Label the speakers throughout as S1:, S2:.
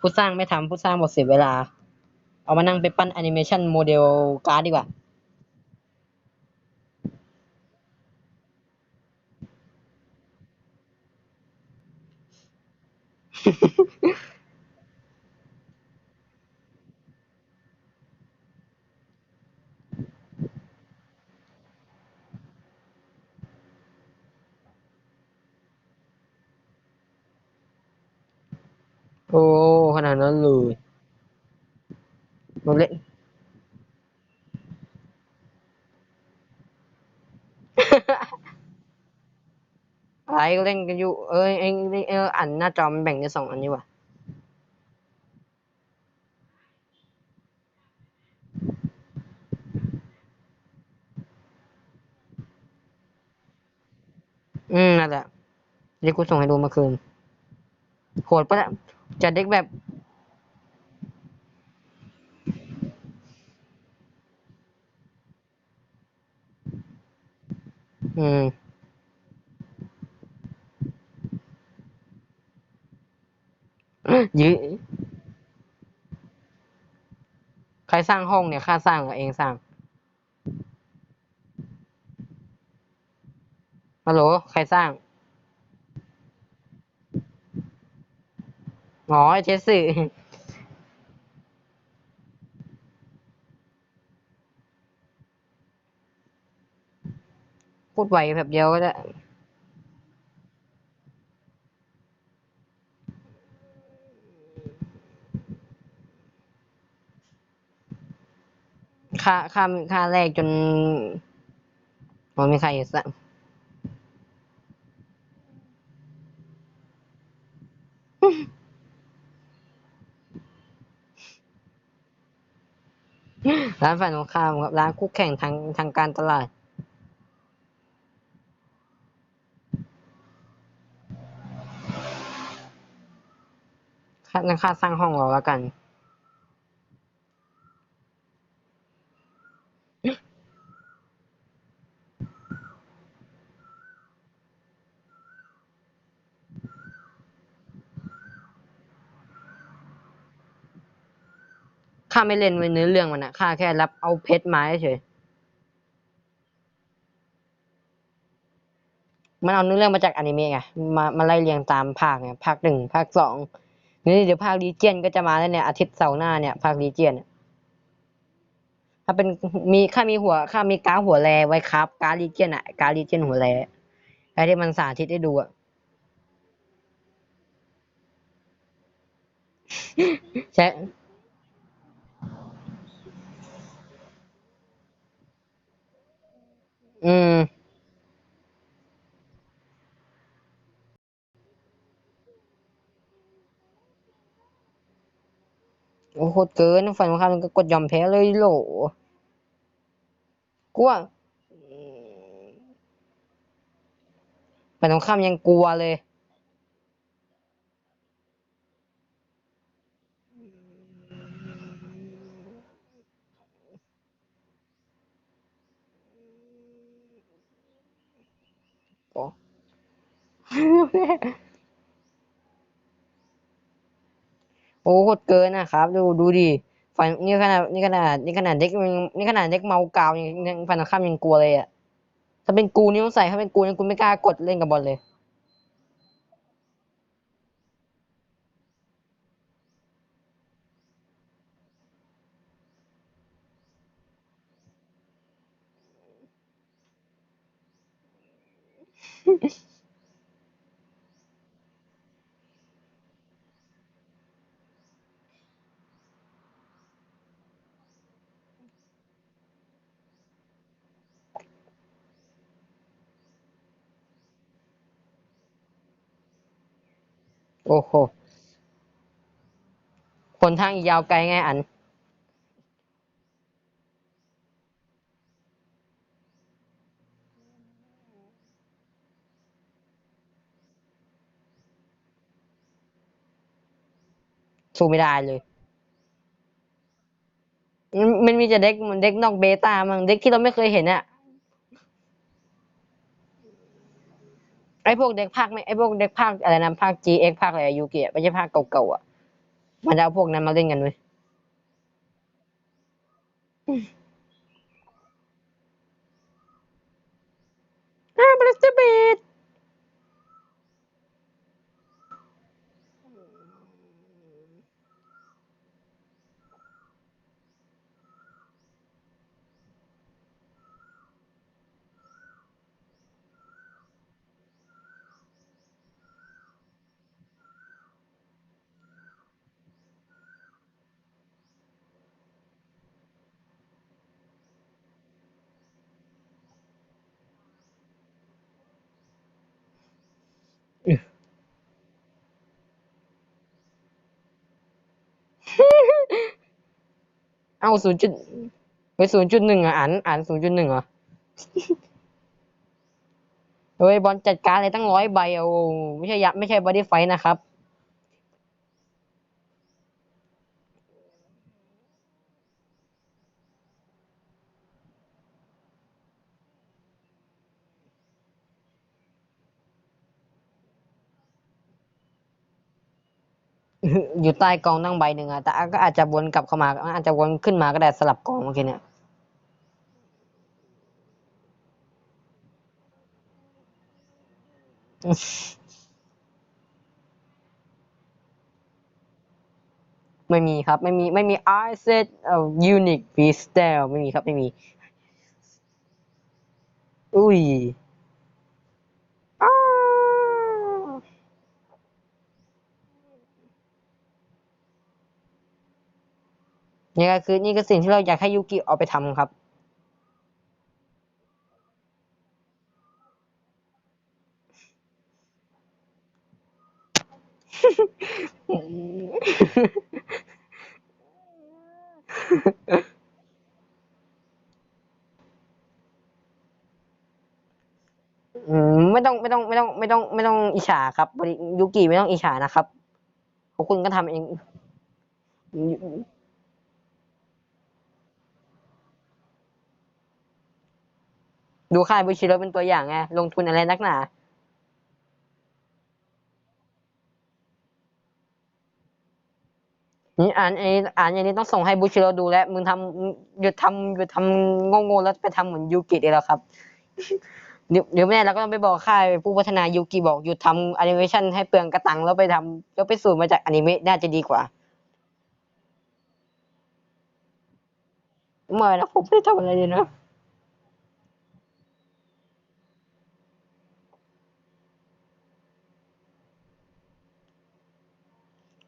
S1: ผู้สร้างไม่ทำผู้สร้างหมดเสียเวลา เอามานั่งไปปั้นแอนิเมชันโมเดลการ์ดดีกว่า โอ้ขนาดนั้นเลยมาเล่นอะไรก็เล่นกันอยู่ เอ้ยเองเอออันหน้าจอมันแบ่งเป็นสองอันนี้ว่ะอืมนั่นแหละเด็กกูส่งให้ดูเมื่อคืนโหดปะเนี่ย จะเด็กแบบ อืม ยื้อใครสร้างห้องเนี่ยค่าสร้างกับเองสร้างฮัลโหล ใครสร้าง อ๋อเจสซี่พูดไวแบบเดียวก็ได้ค่าค่าค่าแรกจนมันไม่ใครสะ ร้านฝ่ายตรงข้ามครับร้านคู่แข่งทางทางการตลาด ค่าค่าสร้างห้องเราแล้วกัน ข้าไม่เล่นไว้เนื้อเรื่องมันนะข้าแค่รับเอาเพชรมาเฉยมันเอาเนื้อเรื่องมาจากอนิเมะไงมามาไล่เรียงตามภาคไงภาคหนึ่งภาคสองนี่เดี๋ยวภาคลีเจียนก็จะมาแล้วเนี่ยอาทิตย์เสาร์หน้าเนี่ยภาคลีเจียนถ้าเป็นมีข้ามีหัวข้ามีกาหัวแรไว้ครับกาดลีเจียนอะกาดลีเจียนหัวแรไอ้ที่มันสาธิตให้ดูอะใช่ อืม โอ้โหดเกินฝั่งตรงข้ามมันก็กดยอมแพ้เลยโหลกลัวฝั่งตรงข้ามยังกลัวเลย โอ้โหดเกินนะครับ ดูดูดิฝั่งนี่ขนาดนี่ขนาดนี่ขนาดเด็กนี่ขนาดเด็กเมากาวยังยังฝั่งตรงข้ามยังกลัวเลยอะถ้าเป็นกูนี่ต้องใส่ถ้าเป็นกูนี่กูไม่กล้ากดเล่นกับบอลเลยโอ้โหผลทางยาวไกลไงอัน สู้ไม่ได้เลย มันมันมีแต่เด็กมันเด็กนอกเบต้ามั้งเด็กที่เราไม่เคยเห็นอะ ไอพวกเด็กภาคไม่ไอพวกเด็กภาคอะไรนะภาค GX ภาคอะไรยูเกียไม่ใช่ภาคเก่าๆอะมันเอาพวกนั้นมาเล่นกันเว้ยอ่าบริสเบด เอาศูนย์จุดเฮ้ยศูนย์จุดหนึ่งอะอ่านอ่านศูนย์จุดหนึ่งเหรอเฮ้ยบอลจัดการเลยตั้งร้อยใบเอาไม่ใช่ยะไม่ใช่บอดี้ไฟนะครับ อยู่ใต้กองตั้งใบหนึ่งอะแต่ก็อาจจะวนกลับเข้ามาอาจจะวนขึ้นมาก็ได้สลับกองเมื่อกี้เนี่ยไม่มีครับ ไม่มีไม่มี I said เอ่อ unique p i s t y l e ไม่มีครับ ไม่มี อุ้ยอ้าว นี่ก็คือนี่ก็สิ่งที่เราอยากให้ยูกิเอาไปทำครับ อืมไม่ต้องไม่ต้องไม่ต้องไม่ต้องไม่ต้องอิจฉาครับยูกิไม่ต้องอิจฉานะครับพราะคุณก็ทำเอง ดูค่ายบุชิโร่เป็นตัวอย่างไงลงทุนอะไรนักหนานี่อ่านไอ้อ่านอย่างนี้ต้องส่งให้บุชิโร่ดูแล้วมึงทำหยุดทำหยุดทำโง่ๆแล้วไปทำเหมือนยูกิได้แล้วครับเดี๋ยวเดี๋ยวแม่เราก็ต้องไปบอกค่ายผู้พัฒนายูกิบอกหยุดทำแอนิเมชันให้เปลืองกระตังแล้วไปทำแล้วไปสูตรมาจากอนิเมะน่าจะดีกว่าไม่นะผมไม่ได้ทำอะไรเลยนะ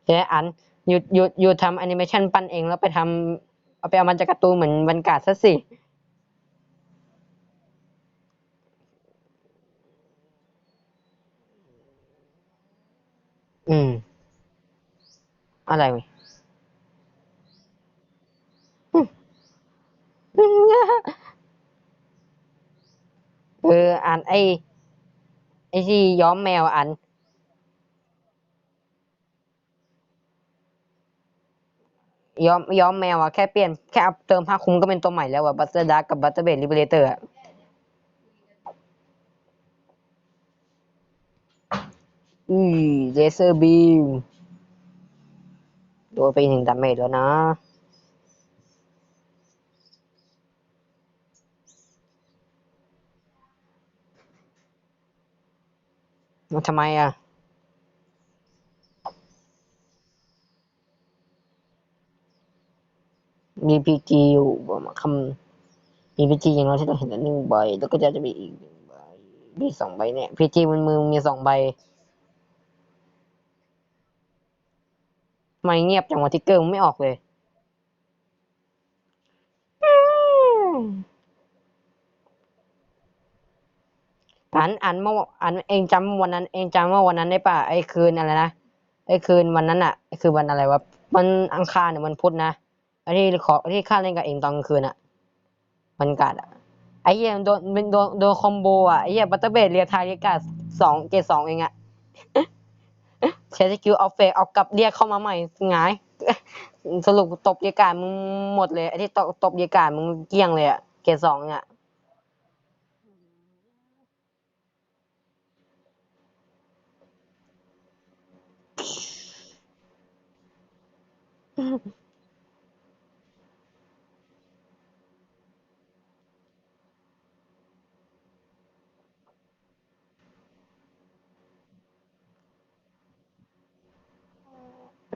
S1: แค่อันหยุดหยุดหยุดทำแอนิเมชันปั้นเองแล้วไปทำเอาไปเอามาจากการ์ตูนเหมือนวันกาดซะสิอืม อะไรว้ยเอออ่านไอ้ไอ้ที่ย้อมแมวอัน ย้อมย้อมแมวอะแค่เปลี่ยนแค่เอาเติมผ้าคลุมก็เป็นตัวใหม่แล้วอะบัตเตอร์ดักกับบัตเตอร์เบดลิเบเลเตอร์อะอือเลเซอร์บีมโดนไปหนึ่งดาเมจแล้วนะทำไมอะ มีพีจีอยู่บอกมาคำมีพีจีอย่างน้อยที่เราเห็นแล้วหนึ่งใบแล้วก็จะจะมีอีกหนึ่งใบมีสองใบเนี่ยพีจีมันมือมีสองใบทำไม่เงียบจังวะทิกเกอร์มันไม่ออกเลยอันอันเมื่ออันเองจำวันนั้น เองจำว่าวันนั้นได้ป่ะไอ้คืนอะไรนะไอ้คืนวันนั้นอะไอ้คือวันอะไรวะมันอังคารหรือวันพุธนะ ไอ้ที่ขอที่ข้าเล่นกับเองตอนกลางคืนอะวันกัดอะไอ้เหี้ยโดนมันโดนโดนคอมโบอะไอ้เหี้ยบัตเตอร์เบดเรียทายเรียกาสองเกตสองเองอะใช้สกิลเอาเฟกเอากลับเรียกเข้ามาใหม่หงายสรุปตบเรียกการมึงหมดเลยไอ้ที่ตบตบเรียกการมึงเกลี้ยงเลยอะเกตสองเนี่ย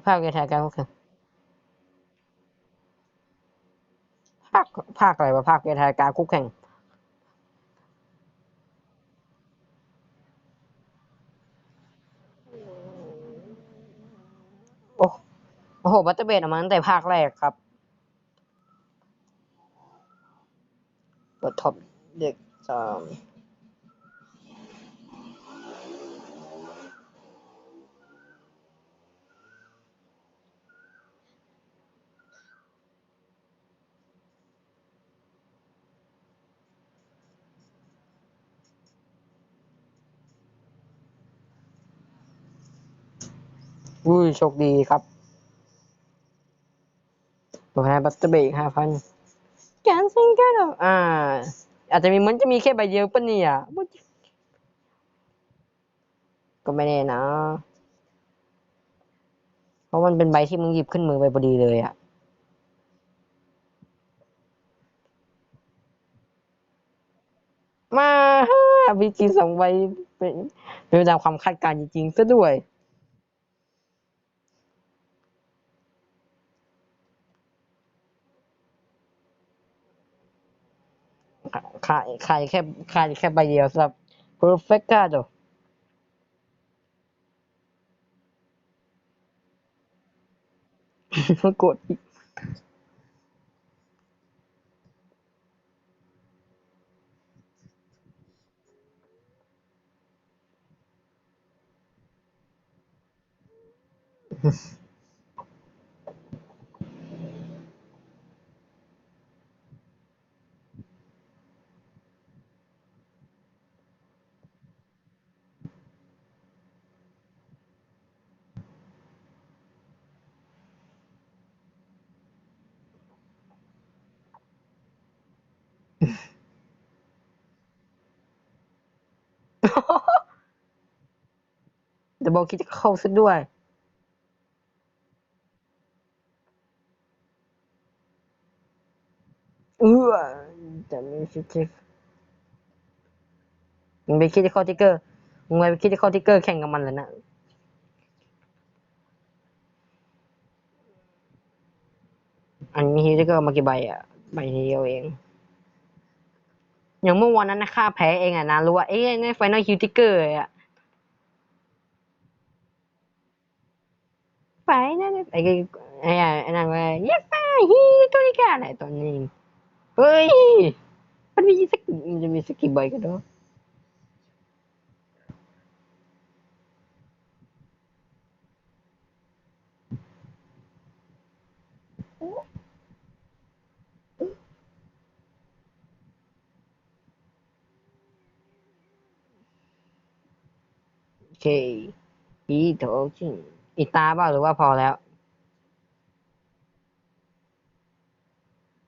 S1: ภาคเรียนทาการคุกแข่งภาคภาคอะไรวะภาคเรียนทาการคุกแข่งโอ้โอ้โหบัตเตอร์เบดออกมาตั้งแต่ภาคแรกครับกดท็อปเด็กสาม อุ้ยโชคดีครับตัวให้บัตเตอร์เบดห้าพันการซิงเกิลอ่า อาจจะมีมันจะมีแค่ใบเดียวปะเนี่ย ก็ไม่แน่นะ เพราะมันเป็นใบที่มึงหยิบขึ้นมือไปพอดีเลยอะมาพีจีสองใบเป็นเป็นไปตามความคาดการณ์จริงๆซะด้วย ขายขายแค่ขายแค่ใบเดียวสำหรับ Perfectado กดอีก เดี๋ยวบอกคิดจะเข้าซะด้วย เออแต่ไม่ใช่ทิกมึงไปคิดจะเข้าทิกเกอร์มึงไปคิดจะเข้าทิกเกอร์แข่งกับมันแล้วนะอันนี้ทิกเกอร์มากี่ใบอะใบเดียวเองอย่างเมื่อวันนั้นนะค่าแพ้เองอะนะรู้ว่าเอ้ยในไฟนอลฮิวทิกเกอร์อะ ไปนั่นไอ้ไอ้ไอ้นั่นว่าเย็บไปฮีตัวนี้กันไอ้ตัวนี้เฮ้ยมันมีสักมั นจะมีสักกี่ใบกันเนางอีกตาเปล่าหรือว่าพอแล้ว